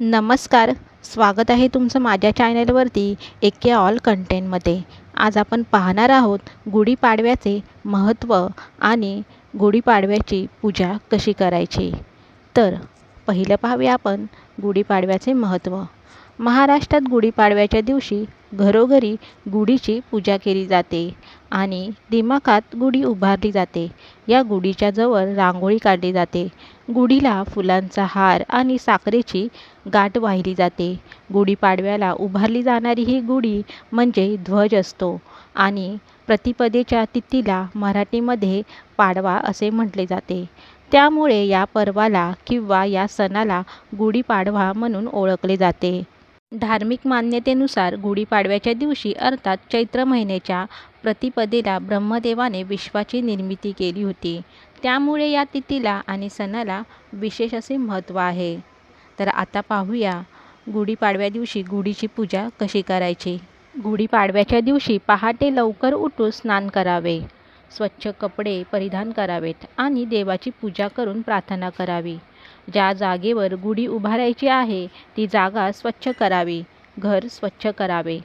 नमस्कार स्वागत आहे तुमचं माझ्या चॅनलवरती एके ऑल कंटेंटमध्ये आज आपण पाहणार आहोत गुढीपाडव्याचे महत्त्व आणि गुढीपाडव्याची पूजा कशी करायची. तर पहिलं पाहूया आपण गुढीपाडव्याचे महत्त्व महाराष्ट्रात गुढीपाडव्याच्या दिवशी घरोघरी गुढीची पूजा केली जाते आणि दिमाखात गुढी उभारली जाते. या गुढीच्या जवळ रांगोळी काढली जाते. गुढीला फुलांचा हार आणि साखरेची गाठ वाहिली जाते. गुढीपाडव्याला उभारली जाणारी ही गुढी म्हणजे ध्वज असतो आणि प्रतिपदेच्या तिथीला मराठीमध्ये पाडवा असे म्हटले जाते. त्यामुळे या पर्वाला किंवा या सणाला गुढीपाडवा म्हणून ओळखले जाते. धार्मिक मान्यतेनुसार गुढीपाडव्याच्या दिवशी अर्थात चैत्र महिन्याच्या प्रतिपदेला ब्रह्मदेवाने विश्वाची निर्मिती केली होती. त्यामुळे या तिथीला आणि सणाला विशेष असे महत्त्व आहे. तर आता पाहूया गुढीपाडव्या दिवशी गुढीची पूजा कशी करायची? गुढीपाडव्याच्या दिवशी पहाटे लवकर उठून स्नान करावे स्वच्छ कपडे परिधान करावेत आणि देवाची पूजा करून प्रार्थना करावी. ज्या जागेवर गुढी उभारायची आहे ती जागा स्वच्छ करावी. घर स्वच्छ करावे.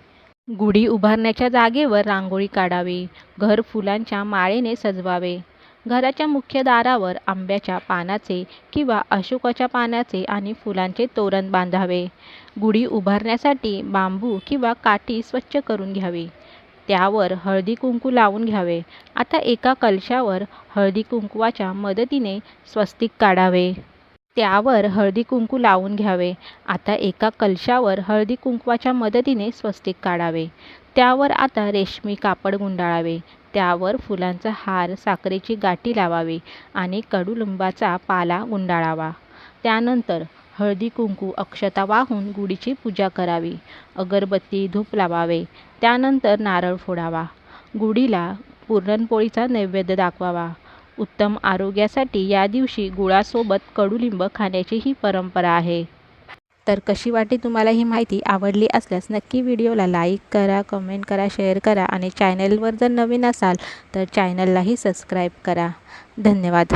गुढी उभारण्याच्या जागेवर रांगोळी काढावी. घर फुलांच्या माळेने सजवावे. घराच्या मुख्य दारावर आंब्याच्या पानाचे किंवा अशोकाच्या पानाचे आणि फुलांचे तोरण बांधावे. गुढी उभारण्यासाठी बांबू किंवा काठी स्वच्छ करून घ्यावी. त्यावर हळदी कुंकू लावून घ्यावे. आता एका कलशावर हळदी कुंकवाच्या मदतीने स्वस्तिक काढावे. त्यावर हळदी कुंकू लावून घ्यावे. आता एका कलशावर हळदी कुंकवाच्या मदतीने स्वस्तिक काढावे. त्यावर आता रेशमी कापड गुंडाळावे. त्यावर फुलांचा हार साखरेची गाठी लावावी आणि कडुलिंबाचा पाला गुंडाळावा. त्यानंतर हळदी कुंकू अक्षता वाहून गुढीची पूजा करावी. अगरबत्ती धूप लावावे. त्यानंतर नारळ फोडावा. गुढीला पुरणपोळीचा नैवेद्य दाखवावा. उत्तम आरोग्यासाठी या दिवशी गुळासोबत कडुलिंब खाण्याची ही परंपरा आहे. तर कशी वाटली तुम्हाला ही माहिती आवडली असल्यास नक्की व्हिडिओला लाईक करा कमेंट करा शेअर करा आणि चॅनलवर जर नवीन असाल तर चॅनललाही सबस्क्राईब करा. धन्यवाद.